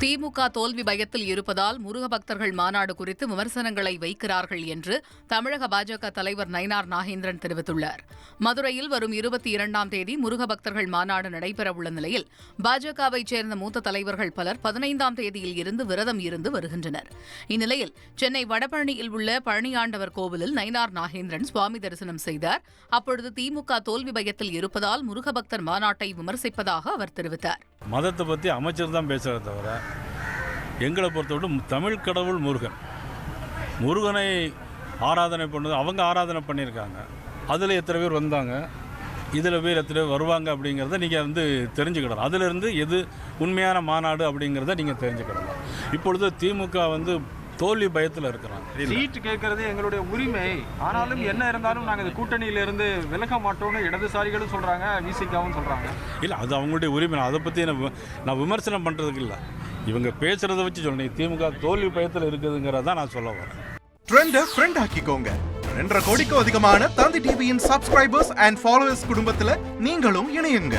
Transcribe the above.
திமுக தோல்வி பயத்தில் இருப்பதால் முருக பக்தர்கள் மாநாடு குறித்து விமர்சனங்களை வைக்கிறார்கள் என்று தமிழக பாஜக தலைவர் நயினார் நாகேந்திரன் தெரிவித்துள்ளார். மதுரையில் வரும் இருபத்தி இரண்டாம் தேதி முருக பக்தர்கள் மாநாடு நடைபெறவுள்ள நிலையில் பாஜகவைச் சேர்ந்த மூத்த தலைவர்கள் பலர் பதினைந்தாம் தேதியில் இருந்து விரதம் இருந்து வருகின்றனர். இந்நிலையில் சென்னை வடபழனியில் உள்ள பழனியாண்டவர் கோவிலில் நயினார் நாகேந்திரன் சுவாமி தரிசனம் செய்தார். அப்பொழுது திமுக தோல்வி பயத்தில் இருப்பதால் முருக பக்தர் மாநாட்டை விமர்சிப்பதாக அவர் தெரிவித்தார். மதத்தை பற்றி அமைச்சர் தான் பேசுகிறத தவிர எங்களை பொறுத்தவரை தமிழ் கடவுள் முருகன். முருகனை ஆராதனை பண்ணது அவங்க ஆராதனை பண்ணியிருக்காங்க. அதில் எத்தனை பேர் வந்தாங்க இதில் பேர் எத்தனை பேர் வருவாங்க அப்படிங்கிறத நீங்கள் வந்து தெரிஞ்சுக்கிடலாம். அதிலிருந்து எது உண்மையான மாநாடு அப்படிங்கிறத நீங்கள் தெரிஞ்சுக்கிடலாம். இப்பொழுது திமுக வந்து தோல்வி பயத்தில் இருக்கிறாங்க. சீட்டு கேட்கறது எங்களுடைய உரிமை. ஆனாலும் என்ன இருந்தாலும் நாங்கள் இந்த கூட்டணியில இருந்து விலக மாட்டோம்னு இடதுசாரிகளும் சொல்றாங்க விசிகாவும் சொல்றாங்க. இல்லை அது அவங்களுடைய உரிமை. நான் அதை பற்றி நான் வி- நான் விமர்சனம் பண்ணுறதுக்கு இல்லை. இவங்க பேசுகிறத வச்சு சொல்றேன். திமுக தோல்வி பயத்தில் இருக்குதுங்கிறத நான் சொல்ல வரேன். ட்ரெண்ட ஃப்ரெண்ட் ஆக்கிக்கோங்க. ரெண்டரை கோடிக்கும் அதிகமான தந்தி டிவியின் சப்ஸ்கிரைபர்ஸ் அண்ட் ஃபாலோவர்ஸ் குடும்பத்துல நீங்களும் இணையுங்க.